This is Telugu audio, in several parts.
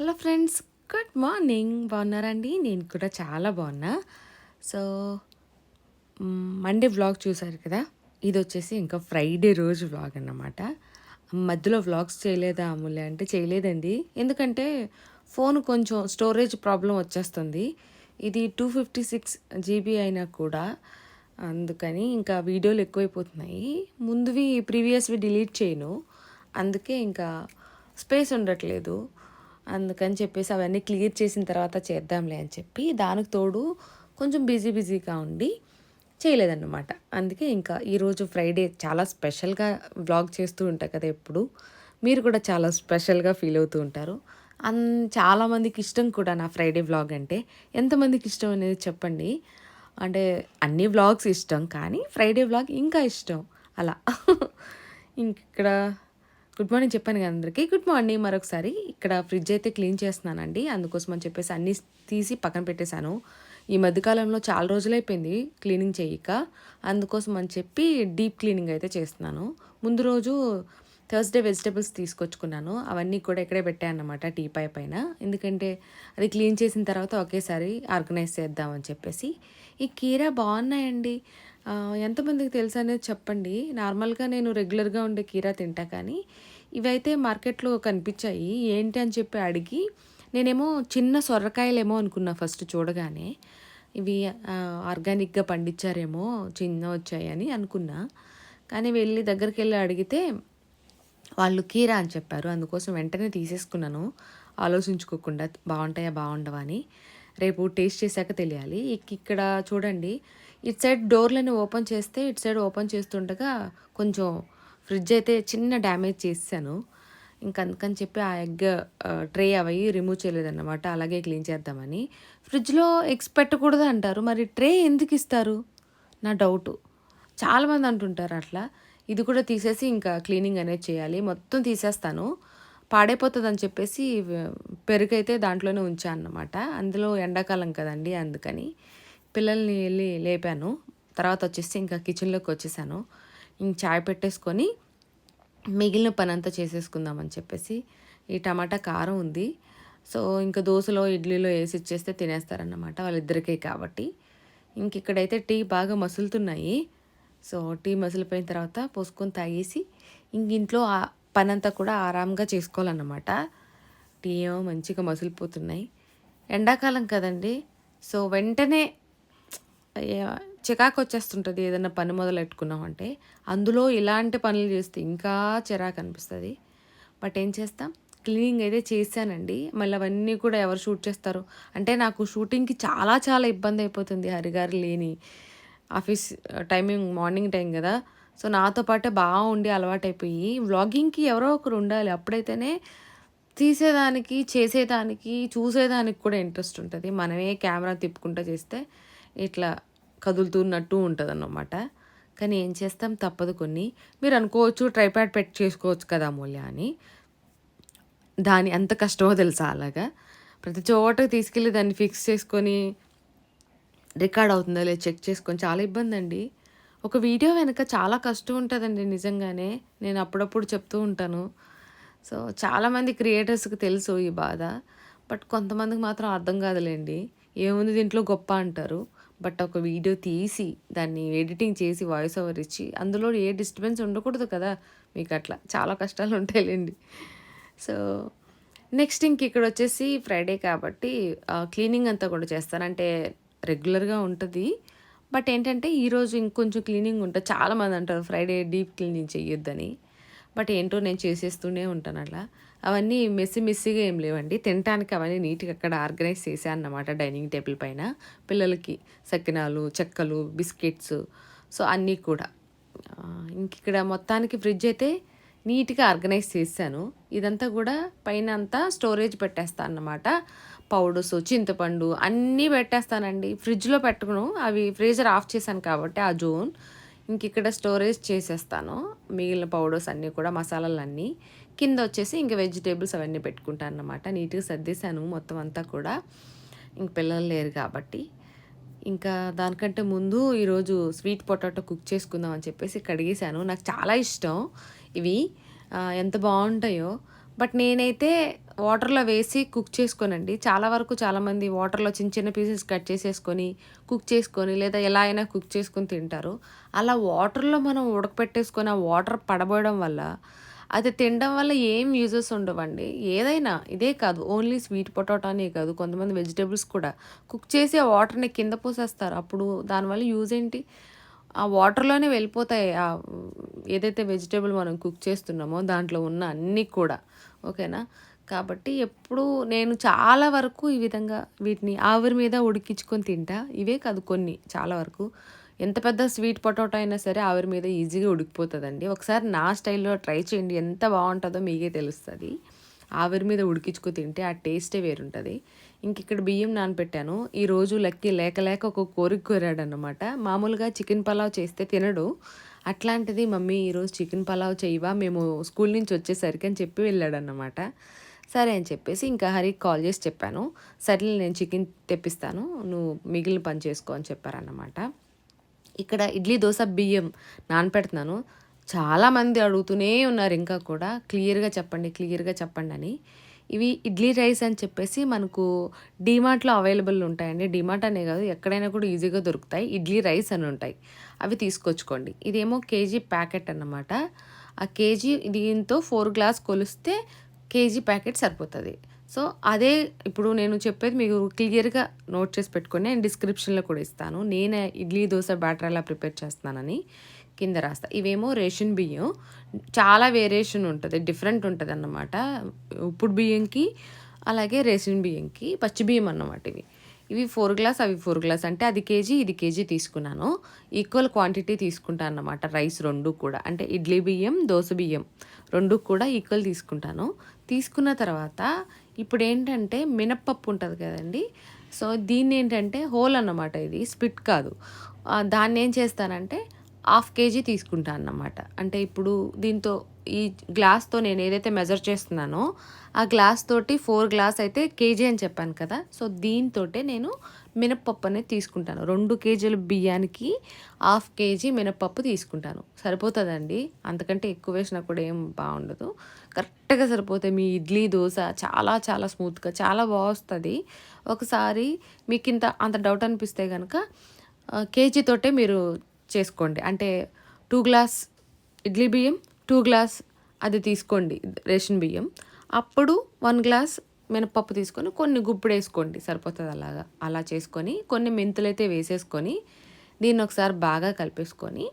Hello friends good morning. బాగున్నారండి? నేను కూడా చాలా బాగున్నా. సో మండే వ్లాగ్ చూసారు కదా? ఇది వచ్చేసి ఇంకా ఫ్రైడే రోజు వ్లాగ్ అన్నమాట. మధ్యలో వ్లాగ్స్ చేయలేదా అమూల్య? అంటే చేయలేదండి. ఎందుకంటే ఫోన్ కొంచెం స్టోరేజ్ ప్రాబ్లం వచ్చేస్తుంది. ఇది టూ ఫిఫ్టీ సిక్స్ జీబీ అయినా కూడా. అందుకని ఇంకా వీడియోలు ఎక్కువైపోతున్నాయి. ముందువి ప్రీవియస్వి డిలీట్ చేయను. అందుకే ఇంకా స్పేస్ ఉండట్లేదు. అందుకని చెప్పేసి అవన్నీ క్లియర్ చేసిన తర్వాత చేద్దాంలే అని చెప్పి దానికి తోడు కొంచెం బిజీ బిజీగా ఉండి చేయలేదన్నమాట. అందుకే ఇంకా ఈరోజు ఫ్రైడే చాలా స్పెషల్గా వ్లాగ్ చేస్తూ ఉంటా కదా ఎప్పుడు. మీరు కూడా చాలా స్పెషల్గా ఫీల్ అవుతూ ఉంటారు. అన్ చాలామందికి ఇష్టం కూడా నా ఫ్రైడే వ్లాగ్ అంటే. ఎంతమందికి ఇష్టం అనేది చెప్పండి. అంటే అన్ని వ్లాగ్స్ ఇష్టం కానీ ఫ్రైడే వ్లాగ్ ఇంకా ఇష్టం. అలా. ఇంక ఇక్కడ గుడ్ మార్నింగ్ చెప్పాను కదా అందరికీ. గుడ్ మార్నింగ్ మరొకసారి. ఇక్కడ ఫ్రిడ్జ్ అయితే క్లీన్ చేస్తున్నానండి. అందుకోసం అని చెప్పేసి అన్నీ తీసి పక్కన పెట్టేశాను. ఈ మధ్యకాలంలో చాలా రోజులైపోయింది క్లీనింగ్ చేయక. అందుకోసం అని చెప్పి డీప్ క్లీనింగ్ అయితే చేస్తున్నాను. ముందు రోజు థర్స్డే వెజిటేబుల్స్ తీసుకొచ్చుకున్నాను. అవన్నీ కూడా ఇక్కడే పెట్టాను అన్నమాట టీ పై పైన. ఎందుకంటే అది క్లీన్ చేసిన తర్వాత ఒకేసారి ఆర్గనైజ్ చేద్దామని చెప్పేసి. ఈ కీర బాగున్నాయండి. ఎంతమందికి తెలుసు అనేది చెప్పండి నార్మల్గా నేను రెగ్యులర్గా ఉండే కీరా తింటా కానీ ఇవైతే మార్కెట్లో కనిపించాయి. ఏంటి అని చెప్పి అడిగి నేనేమో చిన్న సొరకాయలేమో అనుకున్నా ఫస్ట్ చూడగానే. ఇవి ఆర్గానిక్గా పండించారేమో చిన్న వచ్చాయని అనుకున్నా. కానీ వెళ్ళి దగ్గరికి వెళ్ళి అడిగితే వాళ్ళు కీరా అని చెప్పారు. అందుకోసం వెంటనే తీసేసుకున్నాను. ఆలోచించుకోకుండా బాగుంటాయా బాగుండవా అని. రేపు టేస్ట్ చేశాక తెలియాలి. ఇక్కడ చూడండి. ఇటు సైడ్ డోర్లను ఓపెన్ చేస్తే ఇటు సైడ్ ఓపెన్ చేస్తుండగా కొంచెం ఫ్రిడ్జ్ అయితే చిన్న డ్యామేజ్ చేశాను. ఇంకా అందుకని చెప్పి ఆ ఎగ్ ట్రే అవి రిమూవ్ చేయలేదన్నమాట. అలాగే క్లీన్ చేద్దామని. ఫ్రిడ్జ్లో ఎగ్స్ పెట్టకూడదు అంటారు. మరి ట్రే ఎందుకు ఇస్తారు? నా డౌటు చాలామంది అంటుంటారు అట్లా. ఇది కూడా తీసేసి ఇంకా క్లీనింగ్ అనేది చేయాలి. మొత్తం తీసేస్తాను. పాడైపోతుంది అని చెప్పేసి పెరుగైతే దాంట్లోనే ఉంచాను అన్నమాట. అందులో ఎండాకాలం కదండి అందుకని. పిల్లల్ని వెళ్ళి లేపాను. తర్వాత వచ్చేసి ఇంకా కిచెన్లోకి వచ్చేసాను. ఇంక చాయ్ పెట్టేసుకొని మిగిలిన పని అంతా చేసేసుకుందామని చెప్పేసి ఈ టమాటా కారం ఉంది. సో ఇంకా దోశలో ఇడ్లీలో వేసి ఇచ్చేస్తే తినేస్తారన్నమాట వాళ్ళిద్దరికే కాబట్టి. ఇంక ఇక్కడైతే టీ బాగా మసులుతున్నాయి. సో టీ మసిలిపోయిన తర్వాత పోసుకొని తాగేసి ఇంక ఇంట్లో పనంతా పని అంతా కూడా ఆరాంగా చేసుకోవాలన్నమాట. టీ ఏమో మంచిగా మసిలిపోతున్నాయి. ఎండాకాలం కదండి. సో వెంటనే చికాకు వచ్చేస్తుంటుంది ఏదైనా పని మొదలెట్టుకున్నాం అంటే అందులో ఇలాంటి పనులు చేస్తే ఇంకా చిరాకు అనిపిస్తుంది. బట్ ఏం చేస్తాం? క్లీనింగ్ అయితే చేశానండి. మళ్ళీ అవన్నీ కూడా ఎవరు షూట్ చేస్తారు? అంటే నాకు షూటింగ్కి చాలా చాలా ఇబ్బంది అయిపోతుంది హరిగారు లేని ఆఫీస్ టైమింగ్ మార్నింగ్ టైం కదా. సో నాతో పాటే బాగా ఉండి అలవాటైపోయి వ్లాగింగ్కి ఎవరో ఒకరు ఉండాలి. అప్పుడైతేనే తీసేదానికి చేసేదానికి చూసేదానికి కూడా ఇంట్రెస్ట్ ఉంటుంది. మనమే కెమెరా తిప్పుకుంటూ చేస్తే ఇట్లా కదులుతున్నట్టు ఉంటుంది అన్నమాట కానీ ఏం చేస్తాం? తప్పదు కొన్ని. మీరు అనుకోవచ్చు ట్రైప్యాడ్ పెట్టి చేసుకోవచ్చు కదా మూల్య అని. దాని అంత కష్టమో తెలుసా అలాగా? ప్రతి చోట తీసుకెళ్ళి దాన్ని ఫిక్స్ చేసుకొని రికార్డ్ అవుతుందో లేదు చెక్ చేసుకొని చాలా ఇబ్బంది అండి. ఒక వీడియో వెనక చాలా కష్టం ఉంటుందండి నిజంగానే. నేను అప్పుడప్పుడు చెప్తూ ఉంటాను. సో చాలామంది క్రియేటర్స్కి తెలుసు ఈ బాధ. బట్ కొంతమందికి మాత్రం అర్థం కాదులేండి. ఏముంది దీంట్లో గొప్ప అంటారు. బట్ ఒక వీడియో తీసి దాన్ని ఎడిటింగ్ చేసి వాయిస్ ఓవర్ ఇచ్చి అందులో ఏ డిస్టర్బెన్స్ ఉండకూడదు కదా మీకు అట్లా. చాలా కష్టాలు ఉంటాయిలేండి. సో నెక్స్ట్ ఇంక ఇక్కడ వచ్చేసి ఫ్రైడే కాబట్టి క్లీనింగ్ అంతా కూడా చేస్తాను. అంటే రెగ్యులర్గా ఉంటుంది. బట్ ఏంటంటే ఈరోజు ఇంకొంచెం క్లీనింగ్ ఉంటుంది చాలామంది అంటారు ఫ్రైడే డీప్ క్లీనింగ్ చెయ్యొద్దని. బట్ ఏంటో నేను చేసేస్తూనే ఉంటాను అట్లా. అవన్నీ మెస్సి మెస్సిగా ఏం లేవండి. తినటానికి అవన్నీ నీట్గా అక్కడ ఆర్గనైజ్ చేశాను అన్నమాట డైనింగ్ టేబుల్ పైన. పిల్లలకి సకినాలు చెక్కలు బిస్కెట్స్ సో అన్నీ కూడా. ఇంక ఇక్కడ మొత్తానికి ఫ్రిడ్జ్ అయితే నీట్గా ఆర్గనైజ్ చేశాను. ఇదంతా కూడా పైన అంతా స్టోరేజ్ పెట్టేస్తాను అన్నమాట పౌడర్స్ చింతపండు అన్నీ పెట్టేస్తానండి. ఫ్రిడ్జ్లో పెట్టుకును. అవి ఫ్రీజర్ ఆఫ్ చేశాను కాబట్టి ఆ జోన్. ఇంక ఇక్కడ స్టోరేజ్ చేసేస్తాను. మిగిలిన పౌడర్స్ అన్నీ కూడా మసాలాలు అన్నీ కింద వచ్చేసి ఇంక వెజిటేబుల్స్ అవన్నీ పెట్టుకుంటాను అన్నమాట. నీట్గా సర్దేశాను మొత్తం అంతా కూడా. ఇంక పిల్లలు లేరు కాబట్టి. ఇంకా దానికంటే ముందు ఈరోజు స్వీట్ పొటాటో కుక్ చేసుకుందాం అని చెప్పేసి కడిగేశాను. నాకు చాలా ఇష్టం ఇవి. ఎంత బాగుంటాయో బట్ నేనైతే వాటర్లో వేసి కుక్ చేసుకోనండి. చాలా వరకు చాలామంది వాటర్లో చిన్న చిన్న పీసెస్ కట్ చేసేసుకొని కుక్ చేసుకొని లేదా ఎలా అయినా కుక్ చేసుకొని తింటారు. అలా వాటర్లో మనం ఉడకపెట్టేసుకొని ఆ వాటర్ పడబోయడం వల్ల అది తినడం వల్ల ఏం యూజెస్ ఉండవండి. ఏదైనా ఇదే కాదు ఓన్లీ స్వీట్ పొటాటోనే కాదు కొంతమంది వెజిటేబుల్స్ కూడా కుక్ చేసి ఆ వాటర్ని కింద పోసేస్తారు. అప్పుడు దానివల్ల యూజ్ ఏంటి? ఆ వాటర్లోనే వెళ్ళిపోతాయి ఆ ఏదైతే వెజిటేబుల్ మనం కుక్ చేస్తున్నామో దాంట్లో ఉన్న అన్నీ కూడా. ఓకేనా? కాబట్టి ఎప్పుడు నేను చాలా వరకు ఈ విధంగా వీటిని ఆవిరి మీద ఉడికించుకొని తింటా. ఇవే కాదు కొన్ని చాలా వరకు. ఎంత పెద్ద స్వీట్ పొటాటో అయినా సరే ఆవిరి మీద ఈజీగా ఉడికిపోతుందండి. ఒకసారి నా స్టైల్లో ట్రై చేయండి. ఎంత బాగుంటుందో మీకే తెలుస్తుంది. ఆవిరి మీద ఉడికించుకు తింటే ఆ టేస్టే వేరుంటుంది. ఇంక ఇక్కడ బియ్యం నానపెట్టాను. ఈరోజు లక్కీ లేక లేక ఒక కోరిక కోరాడు అనమాట మామూలుగా చికెన్ పలావ్ చేస్తే తినడు. అట్లాంటిది మమ్మీ ఈరోజు చికెన్ పలావ్ చేయవా? మేము స్కూల్ నుంచి వచ్చేసరికి అని చెప్పి వెళ్ళాడన్నమాట. సరే అని చెప్పేసి ఇంకా హరికి కాల్ చేసి చెప్పాను. సర్లే నేను చికెన్ తెప్పిస్తాను. నువ్వు మిగిలిన పని చేసుకో అని చెప్పారన్నమాట. ఇక్కడ ఇడ్లీ దోశ బియ్యం నానపెడుతున్నాను చాలామంది అడుగుతూనే ఉన్నారు ఇంకా కూడా. క్లియర్గా చెప్పండి క్లియర్గా చెప్పండి అని. ఇవి ఇడ్లీ రైస్ అని చెప్పేసి మనకు డీమార్ట్లో అవైలబుల్ ఉంటాయండి. డీమార్ట్ అనే కాదు ఎక్కడైనా కూడా ఈజీగా దొరుకుతాయి. ఇడ్లీ రైస్ అని ఉంటాయి. అవి తీసుకొచ్చుకోండి. ఇదేమో కేజీ ప్యాకెట్ అన్నమాట. ఆ కేజీ దీంతో ఫోర్ గ్లాస్ కొలిస్తే కేజీ ప్యాకెట్ సరిపోతుంది. సో అదే ఇప్పుడు నేను చెప్పేది మీకు క్లియర్గా నోట్ చేసి పెట్టుకొని నేను డిస్క్రిప్షన్లో కూడా ఇస్తాను. నేను ఇడ్లీ దోశ బ్యాటర్ ఎలా ప్రిపేర్ చేస్తున్నానని. కింద రాస్తా. ఇవేమో రేషన్ బియ్యం. చాలా వేరియేషన్ ఉంటుంది. డిఫరెంట్ ఉంటుంది అన్నమాట. ఉప్పుడు బియ్యంకి అలాగే రేషన్ బియ్యంకి పచ్చి బియ్యం అన్నమాట ఇవి. ఇవి ఫోర్ గ్లాస్ అవి ఫోర్ గ్లాస్. అంటే అది కేజీ ఇది కేజీ తీసుకున్నాను. ఈక్వల్ క్వాంటిటీ తీసుకుంటాను అన్నమాట. రైస్ రెండు కూడా. అంటే ఇడ్లీ బియ్యం దోశ బియ్యం రెండు కూడా ఈక్వల్ తీసుకుంటాను. తీసుకున్న తర్వాత ఇప్పుడు ఏంటంటే మినప్పప్పు ఉంటుంది కదండి. సో దీన్ని ఏంటంటే హోల్ అన్నమాట ఇది. స్పిట్ కాదు. దాన్ని ఏం చేస్తానంటే హాఫ్ కేజీ తీసుకుంటాను అన్నమాట. అంటే ఇప్పుడు దీంతో ఈ గ్లాస్తో నేను ఏదైతే మెజర్ చేస్తున్నానో ఆ గ్లాస్ తోటి ఫోర్ గ్లాస్ అయితే కేజీ అని చెప్పాను కదా. సో దీంతో నేను మినప్పప్పు అనేది తీసుకుంటాను. రెండు కేజీల బియ్యానికి హాఫ్ కేజీ మినప్పప్పు తీసుకుంటాను. సరిపోతుందండి? అంతకంటే ఎక్కువ వేసినా కూడా ఏం బాగుండదు. కరెక్ట్గా సరిపోతాయి. మీ ఇడ్లీ దోశ చాలా చాలా స్మూత్గా చాలా బాగుస్తుంది ఒకసారి మీకు ఇంత అంత డౌట్ అనిపిస్తే కనుక కేజీతోటే మీరు చేసుకోండి. అంటే టూ గ్లాస్ ఇడ్లీ బియ్యం టూ గ్లాస్ అది తీసుకోండి రేషన్ బియ్యం. అప్పుడు వన్ గ్లాస్ మినపప్పు తీసుకొని కొన్ని గుప్పుడు వేసుకోండి సరిపోతుంది అలాగా. అలా చేసుకొని కొన్ని మెంతులు అయితే వేసేసుకొని దీన్ని ఒకసారి బాగా కలిపేసుకొని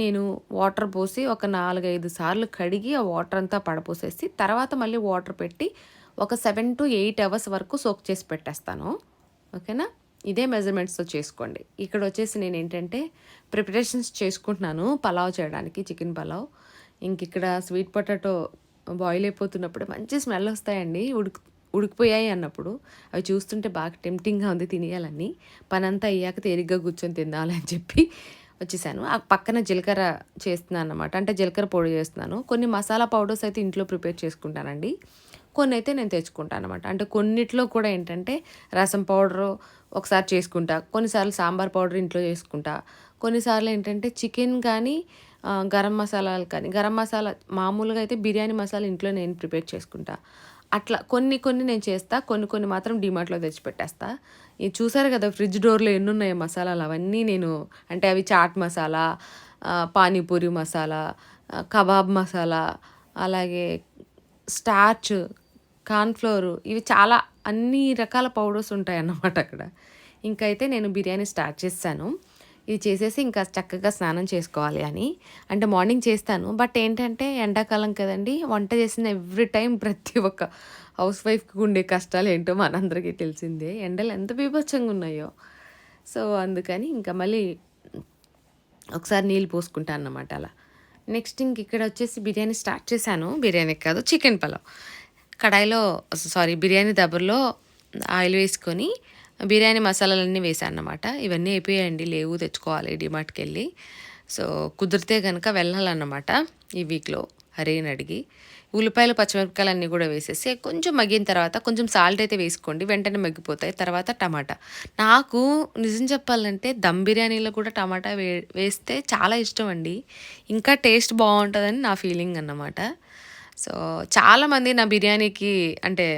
నేను వాటర్ పోసి ఒక నాలుగైదు సార్లు కడిగి ఆ వాటర్ అంతా పడపోసేసి తర్వాత మళ్ళీ వాటర్ పెట్టి ఒక సెవెన్ టు ఎయిట్ అవర్స్ వరకు సోక్ చేసి పెట్టేస్తాను. ఓకేనా? ఇదే మెజర్మెంట్స్తో చేసుకోండి. ఇక్కడ వచ్చేసి నేను ఏంటంటే ప్రిపరేషన్స్ చేసుకుంటున్నాను పలావ్ చేయడానికి చికెన్ పలావ్. ఇంక ఇక్కడ స్వీట్ పొటాటో బాయిల్ అయిపోతున్నప్పుడు మంచి స్మెల్ వస్తాయండి. ఉడుకు ఉడికిపోయాయి అన్నప్పుడు. అవి చూస్తుంటే బాగా టెంప్టింగ్గా ఉంది తినేయాలని. పనంతా అయ్యాక తేలిగ్గా కూర్చొని తినాలని చెప్పి వచ్చేసాను. ఆ పక్కన జీలకర్ర చేస్తున్నాను అనమాట అంటే జీలకర్ర పొడి చేస్తున్నాను. కొన్ని మసాలా పౌడర్స్ అయితే ఇంట్లో ప్రిపేర్ చేసుకుంటానండి. కొన్ని అయితే నేను తెచ్చుకుంటాను అనమాట అంటే కొన్నిట్లో కూడా ఏంటంటే రసం పౌడరు ఒకసారి చేసుకుంటా. కొన్నిసార్లు సాంబార్ పౌడర్ ఇంట్లో చేసుకుంటా. కొన్నిసార్లు ఏంటంటే చికెన్ కానీ గరం మసాలాలు కానీ గరం మసాలా మామూలుగా అయితే బిర్యానీ మసాలా ఇంట్లో నేను ప్రిపేర్ చేసుకుంటా. అట్లా కొన్ని కొన్ని నేను చేస్తా కొన్ని కొన్ని మాత్రం డిమార్ట్లో తెచ్చిపెట్టేస్తా. ఇది చూసారు కదా ఫ్రిడ్జ్ డోర్లో ఎన్ని మసాలాలు? అవన్నీ నేను అంటే అవి చాట్ మసాలా పానీపూరి మసాలా కబాబ్ మసాలా అలాగే స్టార్చ్ కార్న్ఫ్లోర్ ఇవి చాలా అన్ని రకాల పౌడర్స్ ఉంటాయి అన్నమాట అక్కడ. ఇంకైతే నేను బిర్యానీ స్టార్ట్ చేస్తాను. ఇది చేసేసి ఇంకా చక్కగా స్నానం చేసుకోవాలి అని. అంటే మార్నింగ్ చేస్తాను. బట్ ఏంటంటే ఎండాకాలం కదండి వంట చేసిన ఎవ్రీ టైం ప్రతి ఒక్క హౌస్ వైఫ్కి ఉండే కష్టాలు ఏంటో మనందరికీ తెలిసిందే. ఎండలు ఎంత బీభత్సంగా ఉన్నాయో. సో అందుకని ఇంకా మళ్ళీ ఒకసారి నీళ్ళు పోసుకుంటాను అన్నమాట అలా. నెక్స్ట్ ఇంక ఇక్కడ వచ్చేసి బిర్యానీ స్టార్ట్ చేశాను. బిర్యానీ కాదు చికెన్ పలావ్. కడాయిలో సారీ బిర్యానీ దబ్బర్లో ఆయిల్ వేసుకొని బిర్యానీ మసాలాలన్నీ వేసాను అనమాట ఇవన్నీ అయిపోయాయండి లేవు తెచ్చుకోవాలి డిమార్ట్కి వెళ్ళి సో కుదిరితే కనుక వెళ్ళాలన్నమాట ఈ వీక్లో హరీని అడిగి. ఉల్లిపాయలు పచ్చిమిరపకాయలు అన్నీ కూడా వేసేసి కొంచెం మగ్గిన తర్వాత కొంచెం సాల్ట్ అయితే వేసుకోండి వెంటనే మగ్గిపోతాయి తర్వాత టమాటా. నాకు నిజం చెప్పాలంటే దమ్ బిర్యానీలో కూడా టమాటా వే వేస్తే చాలా ఇష్టం అండి. ఇంకా టేస్ట్ బాగుంటుందని నా ఫీలింగ్ అన్నమాట. సో చాలామంది నా బిర్యానీకి అంటే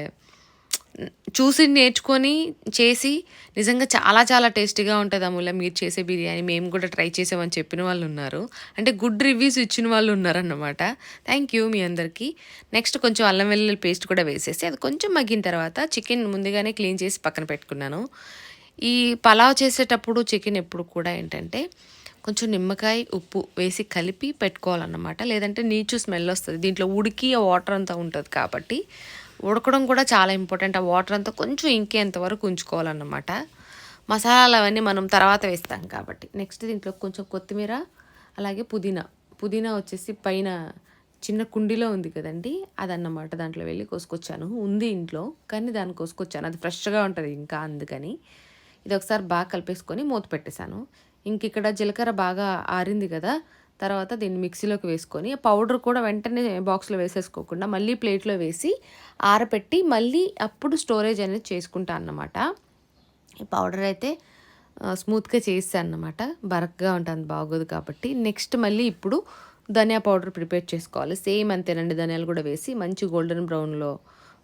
చూసి నేర్చుకొని చేసి నిజంగా చాలా చాలా టేస్టీగా ఉంటుంది అమూల్య. మీరు చేసే బిర్యానీ మేము కూడా ట్రై చేసామని చెప్పిన వాళ్ళు ఉన్నారు. అంటే గుడ్ రివ్యూస్ ఇచ్చిన వాళ్ళు ఉన్నారన్నమాట. థ్యాంక్ యూ మీ అందరికీ. నెక్స్ట్ కొంచెం అల్లం వెల్లుల్లి పేస్ట్ కూడా వేసేసి అది కొంచెం మగ్గిన తర్వాత చికెన్ ముందుగానే క్లీన్ చేసి పక్కన పెట్టుకున్నాను. ఈ పలావ్ చేసేటప్పుడు చికెన్ ఎప్పుడు కూడా ఏంటంటే కొంచెం నిమ్మకాయ ఉప్పు వేసి కలిపి పెట్టుకోవాలన్నమాట. లేదంటే నీచు స్మెల్ వస్తుంది. దీంట్లో ఉడికి ఆ వాటర్ అంతా ఉంటుంది కాబట్టి ఉడకడం కూడా చాలా ఇంపార్టెంట్. ఆ వాటర్ అంతా కొంచెం ఇంకేంత వరకు ఉంచుకోవాలన్నమాట. మసాలాలు అవన్నీ మనం తర్వాత వేస్తాం కాబట్టి. నెక్స్ట్ దీంట్లో కొంచెం కొత్తిమీర అలాగే పుదీనా. పుదీనా వచ్చేసి పైన చిన్న కుండీలో ఉంది కదండి. అదన్నమాట దాంట్లో వెళ్ళి కోసుకొచ్చాను. ఉంది ఇంట్లో కానీ దాన్ని కోసుకొచ్చాను. అది ఫ్రెష్గా ఉంటుంది ఇంకా అందుకని. ఇది ఒకసారి బాగా కలిపేసుకొని మూత పెట్టేశాను. ఇంక ఇక్కడ జీలకర్ర బాగా ఆరింది కదా తర్వాత దీన్ని మిక్సీలోకి వేసుకొని పౌడర్ కూడా వెంటనే బాక్స్లో వేసేసుకోకుండా మళ్ళీ ప్లేట్లో వేసి ఆరపెట్టి మళ్ళీ అప్పుడు స్టోరేజ్ అనేది చేసుకుంటా అన్నమాట. ఈ పౌడర్ అయితే స్మూత్గా చేస్తాను అన్నమాట. బరక్గా ఉంటుంది బాగోదు కాబట్టి. నెక్స్ట్ మళ్ళీ ఇప్పుడు ధనియా పౌడర్ ప్రిపేర్ చేసుకోవాలి. సేమ్ అంతేనండి ధనియాలు కూడా వేసి మంచి గోల్డెన్ బ్రౌన్లో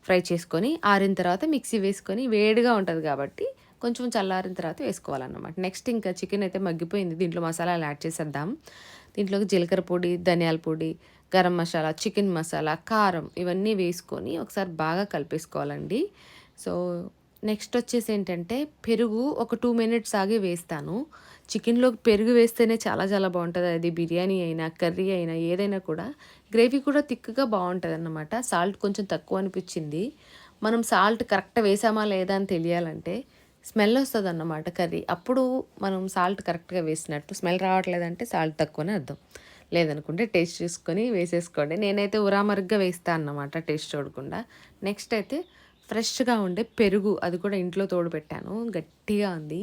ఫ్రై చేసుకొని ఆరిన తర్వాత మిక్సీ వేసుకొని వేడిగా ఉంటుంది కాబట్టి కొంచెం చల్లారిన తర్వాత వేసుకోవాలన్నమాట. నెక్స్ట్ ఇంకా చికెన్ అయితే మగ్గిపోయింది. దీంట్లో మసాలాలు యాడ్ చేసేద్దాం. దీంట్లోకి జీలకర్ర పొడి ధనియాల పొడి గరం మసాలా చికెన్ మసాలా కారం ఇవన్నీ వేసుకొని ఒకసారి బాగా కలిపేసుకోవాలండి. సో నెక్స్ట్ వచ్చేసి ఏంటంటే పెరుగు ఒక టూ మినిట్స్ ఆగి వేస్తాను. చికెన్లోకి పెరుగు వేస్తేనే చాలా చాలా బాగుంటుంది. అది బిర్యానీ అయినా కర్రీ అయినా ఏదైనా కూడా గ్రేవీ కూడా థిక్గా బాగుంటుంది అన్నమాట సాల్ట్ కొంచెం తక్కువ అనిపించింది. మనం సాల్ట్ కరెక్ట్ వేసామా లేదా అని తెలియాలంటే స్మెల్ వస్తుంది అన్నమాట కర్రీ. అప్పుడు మనం సాల్ట్ కరెక్ట్గా వేసినట్టు స్మెల్ రావట్లేదంటే సాల్ట్ తక్కువనే అర్థం. లేదనుకుంటే టేస్ట్ చూసుకొని వేసేసుకోండి. నేనైతే ఉరామరుగ్గా వేస్తాను అన్నమాట టేస్ట్ చూడకుండా. నెక్స్ట్ అయితే ఫ్రెష్గా ఉండే పెరుగు అది కూడా ఇంట్లో తోడు పెట్టాను. గట్టిగా ఉంది.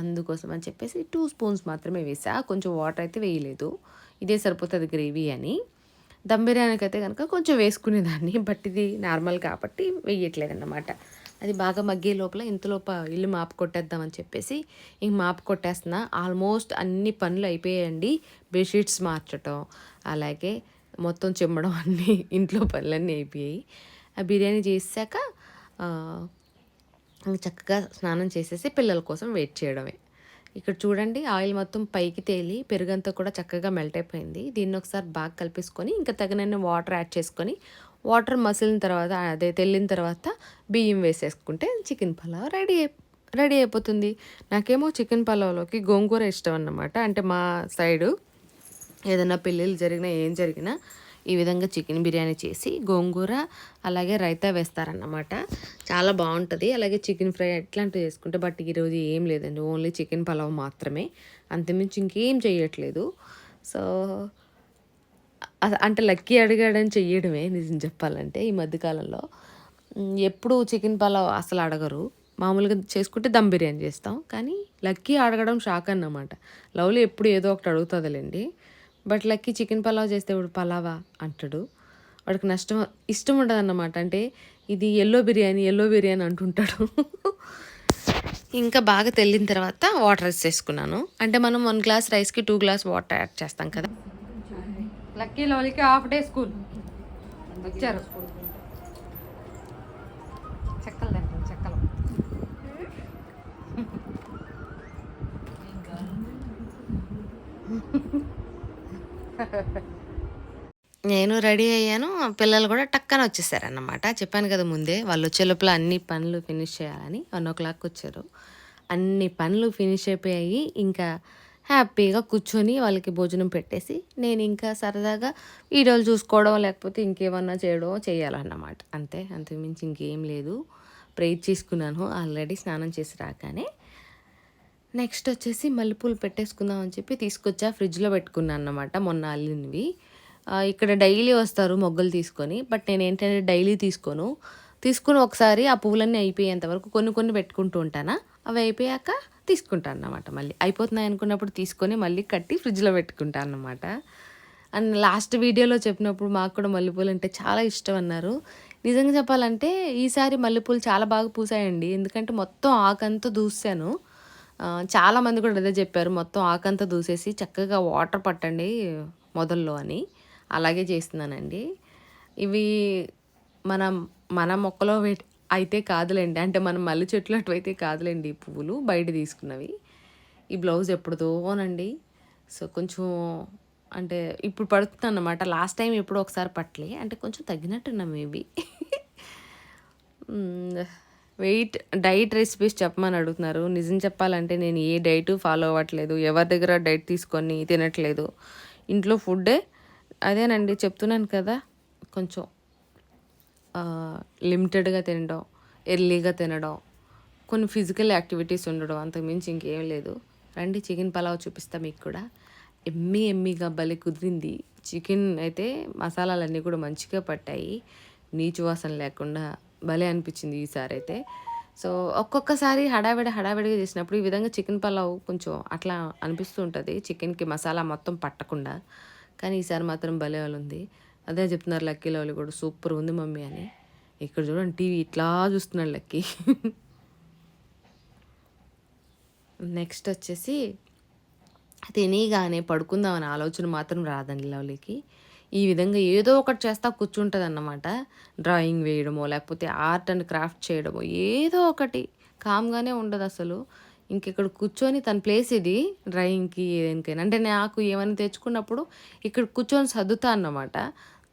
అందుకోసం అని చెప్పేసి టూ స్పూన్స్ మాత్రమే వేసా. కొంచెం వాటర్ అయితే వేయలేదు. ఇదే సరిపోతుంది గ్రేవీ అని. దమ్ బిర్యానీకి అయితే కనుక కొంచెం వేసుకునేదాన్ని. బట్ ఇది నార్మల్ కాబట్టి వేయట్లేదు అన్నమాట అది బాగా మగ్గే లోపల ఇంతలోప ఇల్లు మాపు కొట్టేద్దామని చెప్పేసి ఇంక మాపు కొట్టేస్తున్నా. ఆల్మోస్ట్ అన్ని పనులు అయిపోయాయండి. బెడ్షీట్స్ మార్చటం అలాగే మొత్తం చిమ్మడం అన్నీ ఇంట్లో పనులన్నీ అయిపోయాయి. ఆ బిర్యానీ చేసాక చక్కగా స్నానం చేసేసి పిల్లల కోసం వెయిట్ చేయడమే. ఇక్కడ చూడండి ఆయిల్ మొత్తం పైకి తేలి పెరుగంతా కూడా చక్కగా మెల్ట్ అయిపోయింది. దీన్ని ఒకసారి బాగా కలిపేసుకొని ఇంకా తగినన్ని వాటర్ యాడ్ చేసుకొని వాటర్ మసిలిన తర్వాత అదే తెల్లిన తర్వాత బియ్యం వేసేసుకుంటే చికెన్ పలావ్ రెడీ రెడీ అయిపోతుంది. నాకేమో చికెన్ పలావ్లోకి గోంగూర ఇష్టం అన్నమాట. అంటే మా సైడు ఏదైనా పెళ్ళిళ్ళు జరిగినా ఏం జరిగినా ఈ విధంగా చికెన్ బిర్యానీ చేసి గోంగూర అలాగే రైతా వేస్తారన్నమాట. చాలా బాగుంటుంది. అలాగే చికెన్ ఫ్రై ఎట్లాంటివి చేసుకుంటే బట్ ఈరోజు ఏం లేదండి. ఓన్లీ చికెన్ పలావ్ మాత్రమే. అంతమించి ఇంకేం చేయట్లేదు సో అంటే లక్కీ అడిగాడని చెయ్యడమే నిజం చెప్పాలంటే ఈ మధ్యకాలంలో ఎప్పుడు చికెన్ పలావ్ అసలు అడగరు. మామూలుగా చేసుకుంటే దమ్ బిర్యానీ చేస్తాం. కానీ లక్కీ అడగడం షాక్ అన్నమాట. లవ్లీ ఎప్పుడు ఏదో ఒకటి అడుగుతుందిలేండి. బట్ లక్కీ చికెన్ పలావ్ చేస్తే ఇప్పుడు పలావా? అంటాడు. వాడికి నష్టం ఇష్టం ఉండదు అన్నమాట అంటే ఇది ఎల్లో బిర్యానీ ఎల్లో బిర్యానీ అంటుంటాడు. ఇంకా బాగా తెల్లిన తర్వాత వాటర్ వేసేసుకున్నాను అంటే మనం వన్ గ్లాస్ రైస్కి టూ గ్లాస్ వాటర్ యాడ్ చేస్తాం కదా. లక్కీ లోలికి హాఫ్ డే స్కూల్. వచ్చారు చెక్కలు తింటాం చెక్కలు. నేను రెడీ అయ్యాను. పిల్లలు కూడా టక్కన వచ్చేసారన్నమాట. చెప్పాను కదా ముందే వాళ్ళు వచ్చే లోపల అన్ని పనులు ఫినిష్ చేయాలని. వన్ ఓ క్లాక్ వచ్చారు. అన్ని పనులు ఫినిష్ అయిపోయాయి. ఇంకా హ్యాపీగా కూర్చొని వాళ్ళకి భోజనం పెట్టేసి నేను ఇంకా సరదాగా వీడియోలు చూసుకోవడం లేకపోతే ఇంకేమన్నా చేయడం చేయాలన్నమాట. అంతే అంతకుమించి ఇంకేం లేదు. ప్రేర్ చేసుకున్నాను ఆల్రెడీ స్నానం చేసి రాగానే నెక్స్ట్ వచ్చేసి మల్లెపూలు పెట్టేసుకుందాం అని చెప్పి తీసుకొచ్చా ఫ్రిడ్జ్లో పెట్టుకున్నాను అన్నమాట మొన్న అల్లినవి. ఇక్కడ డైలీ వస్తారు మొగ్గలు తీసుకొని బట్ నేను ఏంటంటే డైలీ తీసుకోను. తీసుకుని ఒకసారి ఆ పువ్వులన్నీ అయిపోయేంత వరకు కొన్ని కొన్ని పెట్టుకుంటూ ఉంటానా? అవి అయిపోయాక తీసుకుంటాను అన్నమాట మళ్ళీ. అయిపోతున్నాయి అనుకున్నప్పుడు తీసుకొని మళ్ళీ కట్టి ఫ్రిడ్జ్లో పెట్టుకుంటాను అన్నమాట అండ్ లాస్ట్ వీడియోలో చెప్పినప్పుడు మాకు కూడా మల్లెపూలు అంటే చాలా ఇష్టం అన్నారు. నిజంగా చెప్పాలంటే ఈసారి మల్లెపూలు చాలా బాగా పూసాయండి. ఎందుకంటే మొత్తం ఆకంతా దూసాను. చాలామంది కూడా అదే చెప్పారు. మొత్తం ఆకంతా దూసేసి చక్కగా వాటర్ పట్టండి మొదల్లో అని. అలాగే చేస్తున్నానండి. ఇవి మనం మన మొక్కలో పెట్- అయితే కాదులేండి. అంటే మనం మల్లె చెట్లు అటువైతే కాదులేండి ఈ పువ్వులు బయట తీసుకున్నవి. ఈ బ్లౌజ్ ఎప్పుడుదోనండి. సో కొంచెం అంటే ఇప్పుడు పడుతుంది అన్నమాట లాస్ట్ టైం ఎప్పుడో ఒకసారి పట్టలే అంటే కొంచెం తగ్గినట్టున్నా మేబీ. వెయిట్ డైట్ రెసిపీస్ చెప్పమని అడుగుతున్నారు. నిజం చెప్పాలంటే నేను ఏ డైట్ ఫాలో అవ్వట్లేదు. ఎవరి దగ్గర డైట్ తీసుకొని తినట్లేదు. ఇంట్లో ఫుడ్డే అదేనండి. చెప్తున్నాను కదా. కొంచెం లిమిటెడ్గా తినడం ఎర్లీగా తినడం కొన్ని ఫిజికల్ యాక్టివిటీస్ ఉండడం అంతకుమించి ఇంకేం లేదు. రండి చికెన్ పలావ్ చూపిస్తా మీకు కూడా. ఎమ్మి ఎమ్మిగా భలే కుదిరింది. చికెన్ అయితే మసాలాలన్నీ కూడా మంచిగా పట్టాయి. నీచు వాసన లేకుండా భలే అనిపించింది ఈసారి అయితే. సో ఒక్కొక్కసారి హడావిడి హడావిడిగా చేసినప్పుడు ఈ విధంగా చికెన్ పలావ్ కొంచెం అట్లా అనిపిస్తూ ఉంటుంది. చికెన్కి మసాలా మొత్తం పట్టకుండా. కానీ ఈసారి మాత్రం భలే వాళ్ళు ఉంది. అదే చెప్తున్నారు లక్కీ లవ్లీ కూడా సూపర్ ఉంది మమ్మీ అని. ఇక్కడ చూడండి టీవీ ఇట్లా చూస్తున్నాడు లక్కీ. నెక్స్ట్ వచ్చేసి తినేగానే పడుకుందామనే ఆలోచన మాత్రం రాదండి లవ్లీకి. ఈ విధంగా ఏదో ఒకటి చేస్తా కూర్చుంటుంది అన్నమాట డ్రాయింగ్ వేయడమో లేకపోతే ఆర్ట్ అండ్ క్రాఫ్ట్ చేయడమో ఏదో ఒకటి. కామ్గానే ఉండదు అసలు ఇంకెక్కడ కూర్చొని తన ప్లేస్ ఇది డ్రాయింగ్కి దేనికైనా అంటే నాకు ఏమైనా తెచ్చుకున్నప్పుడు ఇక్కడ కూర్చొని చదువుతా అన్నమాట.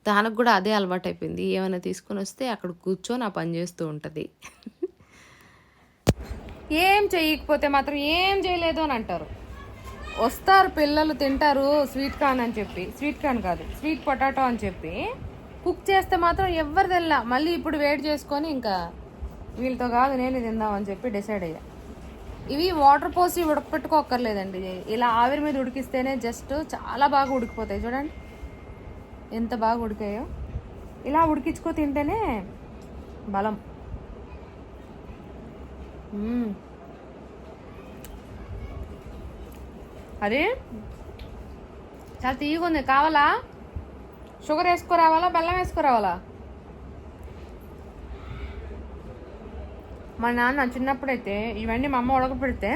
దానికి కూడా అదే అలవాటు అయిపోయింది ఏమైనా తీసుకొని వస్తే అక్కడ కూర్చొని ఆ పని చేస్తూ ఉంటుంది. ఏం చేయకపోతే మాత్రం ఏం చేయలేదు అని అంటారు. వస్తారు పిల్లలు తింటారు స్వీట్ కార్న్ అని చెప్పి. స్వీట్ కార్న్ కాదు స్వీట్ పొటాటో అని చెప్పి. కుక్ చేస్తే మాత్రం ఎవరు తెల్లా మళ్ళీ ఇప్పుడు వేడి చేసుకొని ఇంకా వీళ్ళతో కాదు నేను తిందామని చెప్పి డిసైడ్ అయ్యా. ఇవి వాటర్ పోసి ఉడకపెట్టుకోక్కర్లేదండి. ఇలా ఆవిరి మీద ఉడికిస్తేనే జస్ట్ చాలా బాగా ఉడికిపోతాయి. చూడండి. ఎంత బాగా ఉడికాయో. ఇలా ఉడికించుకో తింటేనే బలం. అదే చాలా తీయగా ఉంది. కావాలా? షుగర్ వేసుకురావాలా? బెల్లం వేసుకురావాలా? మా నాన్న చిన్నప్పుడైతే ఇవన్నీ మా అమ్మ ఉడకపెడితే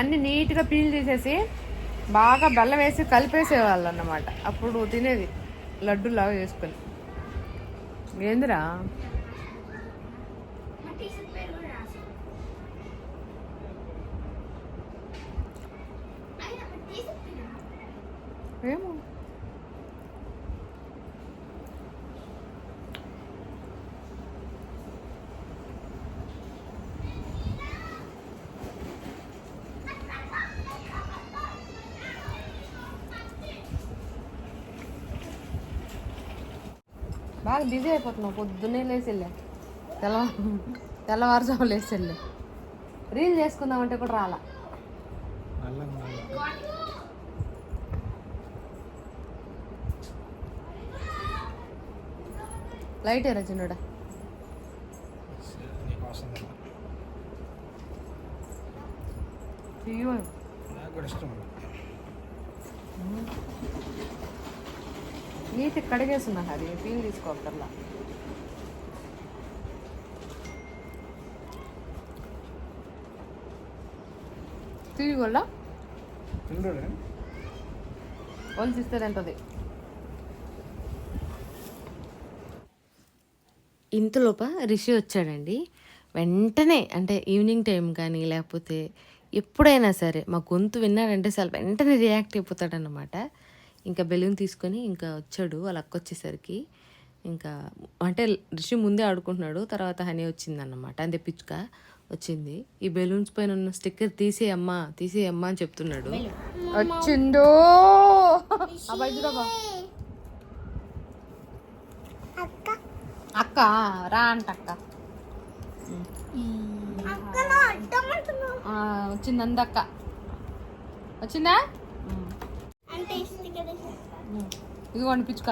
అన్నీ నీట్గా పీల్ తీసేసి బాగా బెల్లం వేసి కలిపేసేవాళ్ళు అన్నమాట అప్పుడు తినేది లడ్డూలాగా చేసుకొని. ఏందిరా ఏమో బాగా బిజీ అయిపోతున్నావు. పొద్దున్నే లేచి వెళ్ళా. తెల్ల తెల్లవారుజాము లేచి వెళ్ళా. రీల్ చేసుకుందామంటే కూడా రాలా. లైట్ ఏరా చిన్నడా? నాకు కూడా ఇష్టం నీటి కడిగేస్తున్నా అది పీల్ తీసుకోకర్లా వాళ్ళు తీస్తే తింటుంది. ఇంతలోప రిషి వచ్చాడండి. వెంటనే అంటే ఈవినింగ్ టైం కానీ లేకపోతే ఎప్పుడైనా సరే మా గొంతు విన్నాడంటే అసలు వెంటనే రియాక్ట్ అయిపోతాడనమాట ఇంకా బెలూన్ తీసుకొని ఇంకా వచ్చాడు వాళ్ళ అక్క వచ్చేసరికి. ఇంకా అంటే రిషి ముందే ఆడుకుంటున్నాడు తర్వాత హనీ వచ్చిందన్నమాట అంతే పిచ్చుక వచ్చింది. ఈ బెలూన్స్ పైన ఉన్న స్టిక్కర్ తీసేయమ్మా తీసేయమ్మా అని చెప్తున్నాడు. వచ్చిందో? అక్క. రా అంట అక్క. ఆ, వచ్చింది అందక్క వచ్చిందా? ఇదిగోండి పిచ్చుక.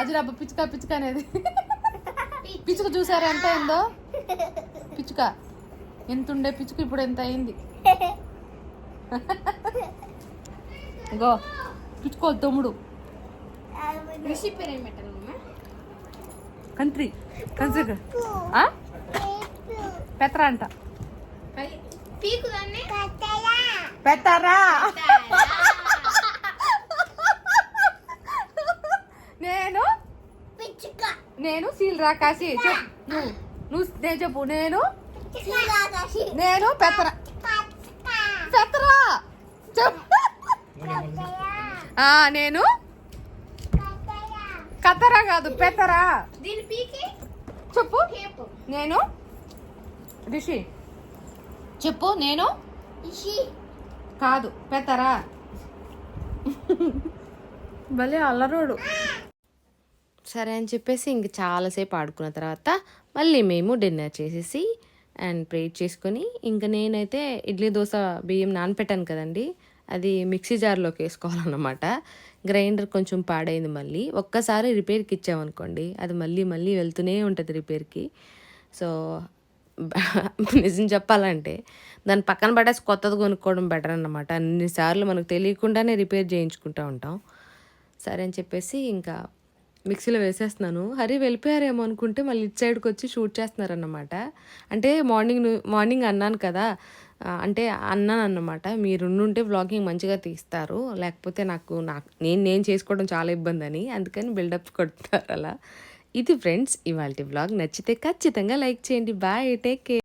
అది రబ్బ పిచ్చుక పిచ్చుక అనేది. పిచ్చుక చూసారా ఎంత అయిందో? పిచ్చుక. ఎంత ఉండే పిచ్చుక ఇప్పుడు ఎంత అయింది? ఇగో పిచ్చుకో తమ్ముడు. రిషి పేరు ఏం కంత్రి. కంత్రి పెత్ర అంట. పీకు దాన్ని పెట్టారా? నేను నేను సీల్ రాకాసి నువ్వు నువ్వు నేను చెప్పు. నేను నేను పెత్తరా. పెత్తరా? చెప్పు. నేను కతరా కాదు పెత్తరా. చెప్పు. నేను రిషి. చెప్పు నేను కాదు పెత్తరా భలే అల్లరోడు. సరే అని చెప్పేసి ఇంక చాలాసేపు ఆడుకున్న తర్వాత మళ్ళీ మేము డిన్నర్ చేసేసి అండ్ ప్రేట్ చేసుకొని ఇంకా నేనైతే ఇడ్లీ దోశ బియ్యం నానపెట్టాను కదండి. అది మిక్సీ జార్లోకి వేసుకోవాలన్నమాట. గ్రైండర్ కొంచెం పాడైంది మళ్ళీ. ఒక్కసారి రిపేర్కి ఇచ్చామనుకోండి అది మళ్ళీ మళ్ళీ వెళ్తూనే ఉంటుంది రిపేర్కి. సో నిజం చెప్పాలంటే దాన్ని పక్కన పడేసి కొత్తది కొనుక్కోవడం బెటర్ అన్నమాట. అన్నిసార్లు మనకు తెలియకుండానే రిపేర్ చేయించుకుంటూ ఉంటాం. సరే అని చెప్పేసి ఇంకా మిక్సీలో వేసేస్తున్నాను. హరి వెళ్ళిపోయారేమో అనుకుంటే మళ్ళీ ఇటు సైడ్కి వచ్చి షూట్ చేస్తున్నారన్నమాట. అంటే మార్నింగ్ మార్నింగ్ అన్నాను కదా అంటే అన్నాను అన్నమాట. మీరు ఉంటే వ్లాగింగ్ మంచిగా తీస్తారు. లేకపోతే నాకు నాకు నేను నేను చేసుకోవడం చాలా ఇబ్బంది అని. అందుకని బిల్డప్ కొడతారు అలా. ఇది ఫ్రెండ్స్ ఇవాళ వ్లాగ్ నచ్చితే ఖచ్చితంగా లైక్ చేయండి. Bye take care.